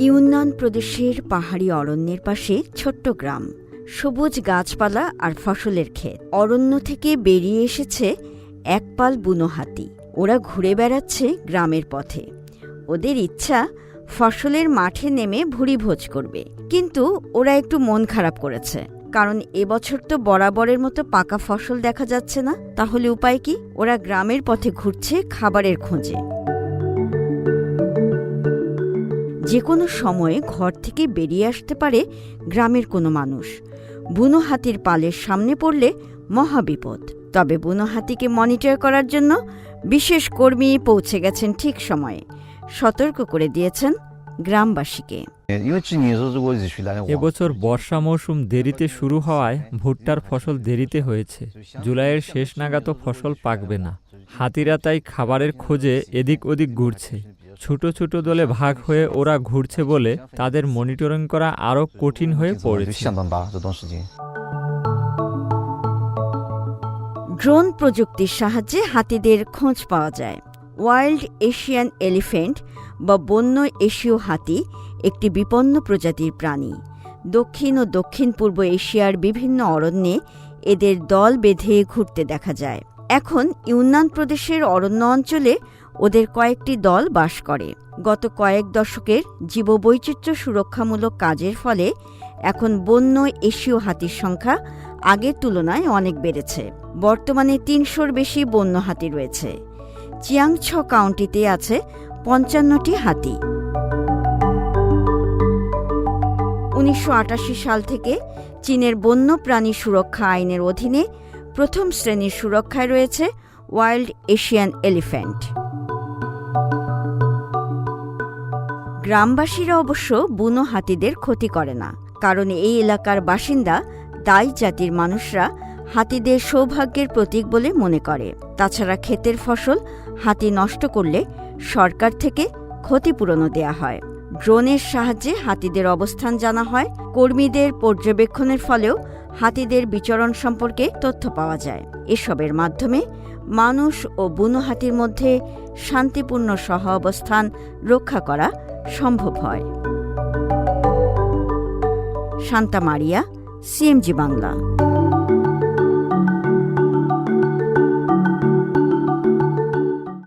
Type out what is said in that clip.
Yunnan প্রদেশের পাহাড়ি অরণ্যের পাশে ছোট্ট গ্রাম। সবুজ গাছপালা আর ফসলের ক্ষেত। অরণ্য থেকে বেরিয়ে এসেছে একপাল বুনো হাতি। ওরা ঘুরে বেড়াচ্ছে গ্রামের পথে। ওদের ইচ্ছা, ফসলের মাঠে নেমে ভুড়ি ভোজ করবে। কিন্তু ওরা একটু মন খারাপ করেছে। কারণ এবছর তো বরাবরের মতো পাকা ফসল দেখা যাচ্ছে না। তাহলে উপায় কি? ওরা গ্রামের পথে ঘুরছে খাবারের খোঁজে। যে কোনো সময়ে ঘর থেকে বেরিয়ে আসতে পারে গ্রামের কোনো মানুষ। বুনো হাতির পালের সামনে পড়লে মহাবিপদ তবে বুনো হাতিকে মনিটর করার জন্য বিশেষ কর্মী পৌঁছে গেছেন ঠিক সময়ে। সতর্ক করে দিয়েছেন গ্রামবাসীকে। এবছর বর্ষা মৌসুম দেরিতে শুরু হওয়ায় ভুট্টার ফসল দেরিতে হয়েছে। জুলাইয়ের শেষ নাগাত ফসল পাকবে না। হাতিরা তাই খাবারের খোঁজে এদিক ওদিক ঘুরছে। ছোট ছোট দলে ভাগ হয়ে ওরা ঘুরছে বলে তাদের মনিটরিং করা আরও কঠিন হয়ে পড়েছে। ড্রোন প্রযুক্তির সাহায্যে হাতিদের খোঁজ পাওয়া যায়। ওয়াইল্ড এশিয়ান এলিফেন্ট বা বন্য এশীয় হাতি একটি বিপন্ন প্রজাতির প্রাণী। দক্ষিণ ও দক্ষিণ পূর্ব এশিয়ার বিভিন্ন অরণ্যে এদের দল বেঁধে ঘুরতে দেখা যায়। এখন ইউনান প্রদেশের অরণ্য অঞ্চলে ওদের কয়েকটি দল বাস করে। গত কয়েক দশকের জীববৈচিত্র্য সুরক্ষামূলক কাজের ফলে এখন বন্য এশীয় হাতির সংখ্যা আগের তুলনায় অনেক বেড়েছে। বর্তমানে তিনশোর বেশি বন্য হাতি রয়েছে। চিয়াংছ কাউন্টিতে আছে পঞ্চান্নটি হাতি। উনিশশো আটাশি সাল থেকে চীনের বন্য প্রাণী সুরক্ষা আইনের অধীনে প্রথম শ্রেণির সুরক্ষায় রয়েছে ওয়াইল্ড এশিয়ান এলিফ্যান্ট। গ্রামবাসীরা অবশ্য বুনো হাতিদের ক্ষতি করে না, কারণ এই এলাকার বাসিন্দা দাই জাতির মানুষরা হাতিদের সৌভাগ্যের প্রতীক বলে মনে করে। তাছাড়া ক্ষেতের ফসল হাতি নষ্ট করলে সরকার থেকে ক্ষতিপূরণও দেয়া হয়। ড্রোনের সাহায্যে হাতিদের অবস্থান জানা হয়। কর্মীদের পর্যবেক্ষণের ফলেও হাতিদের বিচরণ সম্পর্কে তথ্য পাওয়া যায়। এসবের মাধ্যমে মানুষ ও বুনো হাতির মধ্যে শান্তিপূর্ণ সহ অবস্থান রক্ষা করা সম্ভব হয়। Shanta Maria CMG Bangla.